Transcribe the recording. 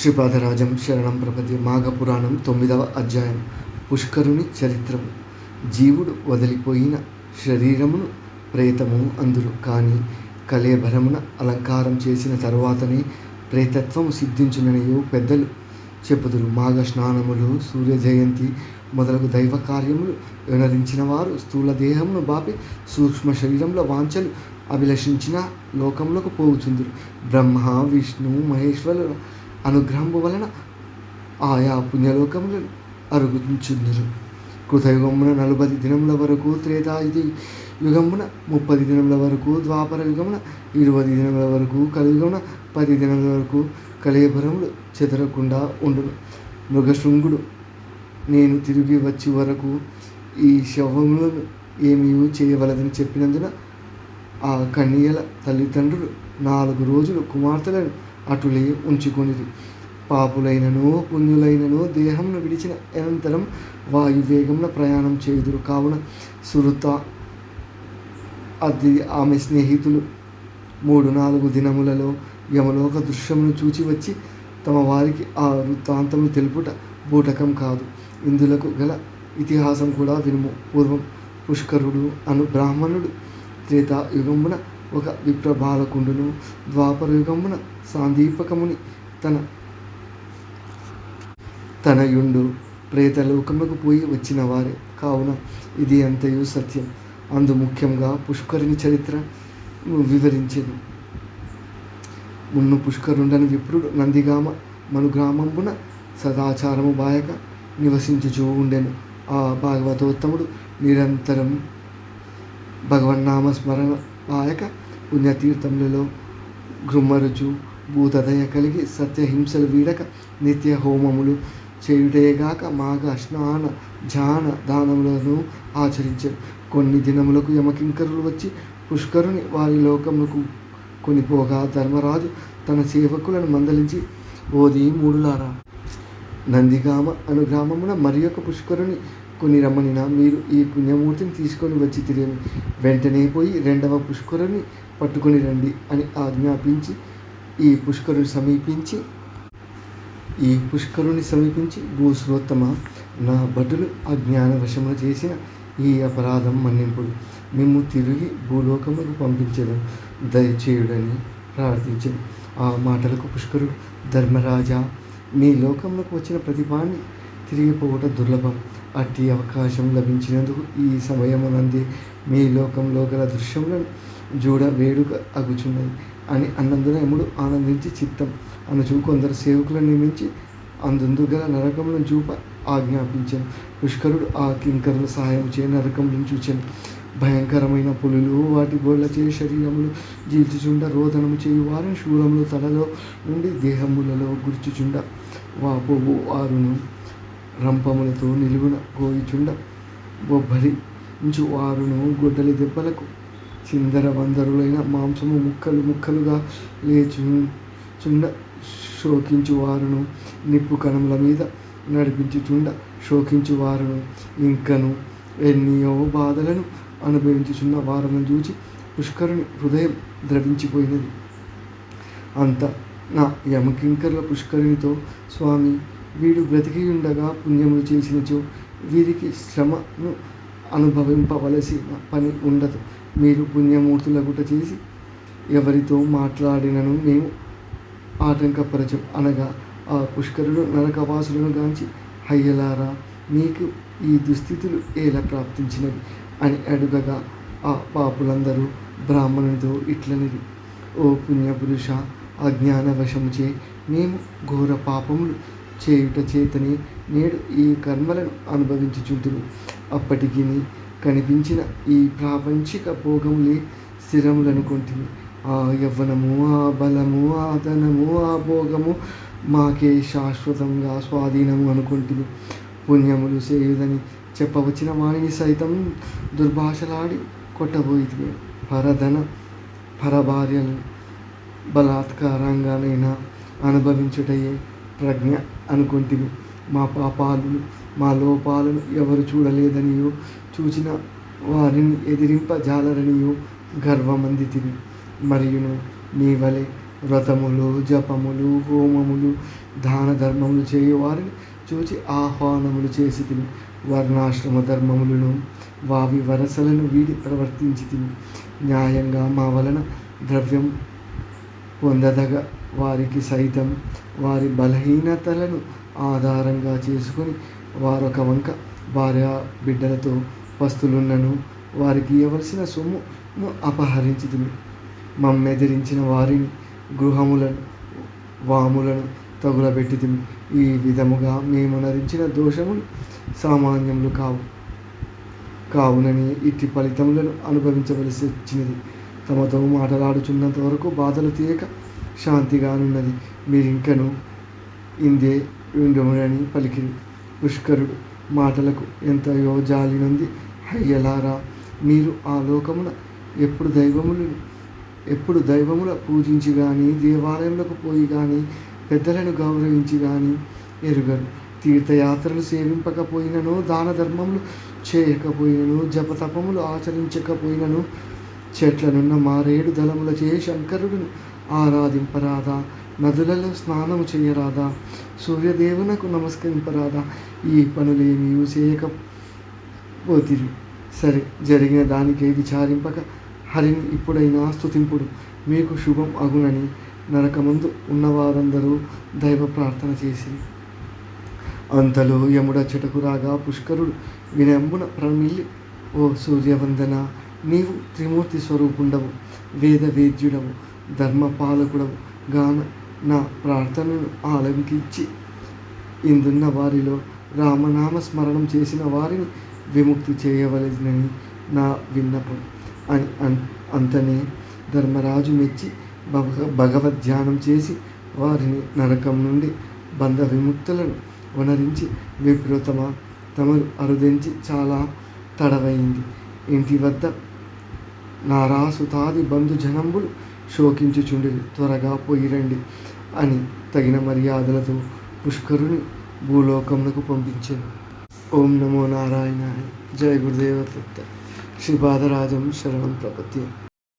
శ్రీపాదరాజం శరణం ప్రపతి మాఘపురాణం తొమ్మిదవ అధ్యాయం. పుష్కరుని చరిత్రము. జీవుడు వదిలిపోయిన శరీరమును ప్రేతము అందురు. కానీ కలేభరమున అలంకారం చేసిన తరువాతనే ప్రేతత్వము సిద్ధించుననియో పెద్దలు చెప్పుదురు. మాఘ స్నానములు సూర్య జయంతి మొదలగు దైవ కార్యములు వినరించిన వారు స్థూల దేహమును బాపి సూక్ష్మ శరీరంలో వాంఛలు అభిలషించిన లోకంలోకి పోగుచుందురు. బ్రహ్మ విష్ణు మహేశ్వరుల అనుగ్రహము వలన ఆయా పుణ్యలోకములను అరుగుచుందురు కృతయుగమున నలభై దినముల వరకు త్రేతాయుధి యుగమున ముప్పది దినముల వరకు ద్వాపర యుగమున ఇరవై దినముల వరకు కలియుగమున పది దినముల వరకు కలియభరములు చెదరకుండా ఉండును. మృగశృంగుడు నేను తిరిగి వచ్చి వరకు ఈ శవములను ఏమీ చేయవలదని చెప్పినందున ఆ కన్యల తల్లిదండ్రులు నాలుగు రోజులు కుమార్తెలను అటులే ఉంచుకొనిది పాపులైనను పుణ్యులైనను దేహంను విడిచిన అనంతరం వాయువేగంలో ప్రయాణం చేయుదురు. కావున సురుత అది ఆమె స్నేహితులు. మూడు నాలుగు దినములలో యమలోక దృశ్యమును చూచి వచ్చి తమ వారికి ఆ వృత్తాంతము తెలుపుట బూటకం కాదు. ఇందులకు గల ఇతిహాసం కూడా వినుము. పూర్వం పుష్కరుడు అను బ్రాహ్మణుడు త్రేతాయుగమున ఒక విప్ర బాలకుండును ద్వాపర యుగమున సాందీపకముని తన తనయుండు ప్రేతలోకములకు పోయి వచ్చిన వారే. కావున ఇది అంతయు సత్యం. అందు ముఖ్యంగా పుష్కరుని చరిత్ర వివరించను. మున్ను పుష్కరుండని విప్రుడు నందిగామ మను గ్రామంబున సదాచారము బాయక నివసించుచూ ఉండెను. ఆ భాగవతోత్తముడు నిరంతరం భగవన్నామ స్మరణ బాయక పుణ్యతీర్థములలో గృమ్మరుచు భూతదయ కలిగి సత్యహింసలు వీడక నిత్య హోమములు చేయుటేగాక మాఘ స్నాన జాన దానములను ఆచరించారు కొన్ని దినములకు యమకింకరులు వచ్చి పుష్కరుని వారి లోకములకు కొనిపోగా ధర్మరాజు తన సేవకులను మందలించి ఓది మూడులారా నందిగామ అను గ్రామమున మరి యొక్క పుష్కరుని కొని రమ్మనినా మీరు ఈ పుణ్యమూర్తిని తీసుకొని వచ్చి తిరిగి వెంటనే పోయి రెండవ పుష్కరుని పట్టుకొని రండి అని ఆజ్ఞాపించి ఈ పుష్కరుని సమీపించి ఈ పుష్కరుని సమీపించి భూశ్రోత్తమ నా భటులు అజ్ఞాన వశమున చేసిన ఈ అపరాధం మన్నింపుడు. మేము తిరిగి భూలోకములకు పంపించడం దయచేయుడని ప్రార్థించను. ఆ మాటలకు పుష్కరుడు ధర్మరాజా మీ లోకంలోకి వచ్చిన ప్రతిభాన్ని తిరిగిపోవట దుర్లభం. అట్టి అవకాశం లభించినందుకు ఈ సమయమునందే మీ లోకంలో గల దృశ్యములను జోడ వేడుక అగుచున్నది. అని అన్నందున యముడు ఆనందించి చిత్తం. అనుచు కొందరు సేవకులను నియమించి అందుందు గల నరకములను చూప ఆజ్ఞాపించాను. పుష్కరుడు ఆ కింకరుల సహాయం చే నరకం చూచాను భయంకరమైన పులులు వాటి గోళ్ళచే శరీరములు జీల్చుచుండ. రోదనము చేయు వారిని శూలములు తలలో నుండి దేహములలో గుర్చుచుండ. వాపోవు వారును రంపములతో నిలువున గోయిచుండ. బొబ్బలి వారును గొడ్డలి దెబ్బలకు చిందర వందరులైన మాంసము ముక్కలు ముక్కలుగా లేచు చుండ శోకించు వారును. నిప్పు కణముల మీద నడిపించుచుండ శోకించు వారును. ఇంకను ఎన్నో బాధలను అనుభవించుచున్న వారిని చూచి పుష్కరుని హృదయం ద్రవించిపోయినది. అంత నా యమకింకర్ల పుష్కరునితో స్వామి వీడు బ్రతికి ఉండగా పుణ్యములు చేసినచో వీరికి శ్రమను అనుభవింపవలసిన పని ఉండదు. మీరు పుణ్యమూర్తుల గుట చేసి ఎవరితో మాట్లాడినను మేము ఆటంకపరచం. అనగా ఆ పుష్కరుడు నరకవాసులను గాంచి హయ్యలారా మీకు ఈ దుస్థితులు ఎలా ప్రాప్తించినవి? అని అడుగగా ఆ పాపులందరూ బ్రాహ్మణునితో ఇట్లనిది ఓ పుణ్యపురుష అజ్ఞాన వశముచే మేము ఘోర పాపములు చేయుట చేతనే నేడు ఈ కర్మలను అనుభవించుచుంటును అప్పటికి కనిపించిన ఈ ప్రాపంచిక భోగములే స్థిరములనుకుంటుంది ఆ యవ్వనము ఆ బలము ఆ ధనము ఆ భోగము మాకే శాశ్వతంగా స్వాధీనము అనుకుంటుంది పుణ్యములు చేయుదని చెప్పవచ్చిన వాణిని సైతం దుర్భాషలాడి కొట్టబోయింది పరధన పరభార్యలు బలాత్కారంగానైనా అనుభవించుటయే ప్రజ్ఞ అనుకుంటుంది మా పాపాలు మా లోపాలను ఎవరు చూడలేదనియో. చూచిన వారిని ఎదిరింపజాలరనియో గర్వమందితివి మరియును నీ వలె వ్రతములు జపములు హోమములు దాన ధర్మములు చేయవారిని చూచి ఆహ్వానములు చేసి తిని వర్ణాశ్రమ ధర్మములను వావి వరసలను వీడి ప్రవర్తించి తిని న్యాయంగా మా వలన ద్రవ్యం పొందదగ వారికి సైతం వారి బలహీనతలను ఆధారంగా చేసుకొని వారొక వంక భార్య బిడ్డలతో వస్తులున్నను. వారికి ఇవ్వవలసిన సొమ్మును అపహరించుతుంది మమ్మెదిరించిన వారిని గృహములను వాములను తగులబెట్టి ఈ విధముగా మేము నరించిన దోషములు సామాన్యములు కావు. కావునని ఇట్టి ఫలితములను అనుభవించవలసి వచ్చినది. తమతో మాటలాడుచున్నంత వరకు బాధలు తీయక శాంతిగానున్నది. మీరింకను ఇందే ఉండుమని పలికిరి. పుష్కరుడు మాటలకు ఎంతయో జాలినంది. అయ్యలారా మీరు ఆ లోకమున ఎప్పుడు దైవములు ఎప్పుడు దైవముల పూజించి కానీ దేవాలయములకు పోయి కానీ పెద్దలను గౌరవించి కానీ ఎరుగరు. తీర్థయాత్రలు సేవింపకపోయినను దాన ధర్మములు చేయకపోయినను జపతపములు ఆచరించకపోయినను చెట్లనున్న మారేడు దళములచే శంకరుడును ఆరాధింపరాదా? నదులలో స్నానము చేయరాదా సూర్యదేవునకు నమస్కరింపరాదా ఈ పనులేమీ చేయకపోతిరి సరే జరిగిన దానికే విచారింపక హరిని ఇప్పుడైనా స్థుతింపుడు మీకు శుభం అగునని నరకమందు ఉన్నవారందరూ దైవ ప్రార్థన చేసి. అంతలో యముడ చెటకు రాగా పుష్కరుడు వినంబున ప్రమిల్లి ఓ సూర్యవందన నీవు త్రిమూర్తి స్వరూపుండవు వేద వేద్యుడవు ధర్మపాలకుడవు గాన నా ప్రార్థనను ఆలంకించి ఇందున్న వారిలో రామనామ స్మరణం చేసిన వారిని విముక్తి చేయవలసినని నా విన్నపం అని అంతనే ధర్మరాజు మెచ్చి భగ భగవద్ధ్యానం చేసి వారిని నరకం నుండి బంధ విముక్తులను వనరించి విపృతమ తమరు అరుదించి చాలా తడవైంది ఇంటి వద్ద నారాసుతాది బంధుజనంబులు శోకించుచుండి త్వరగా పోయిరండి అని తగిన మర్యాదలతో పుష్కరుని భూలోకమునకు పంపించాను. ఓం నమో నారాయణ జయ గురుదేవ దత్త శ్రీపాదరాజం శరణం ప్రపత్యం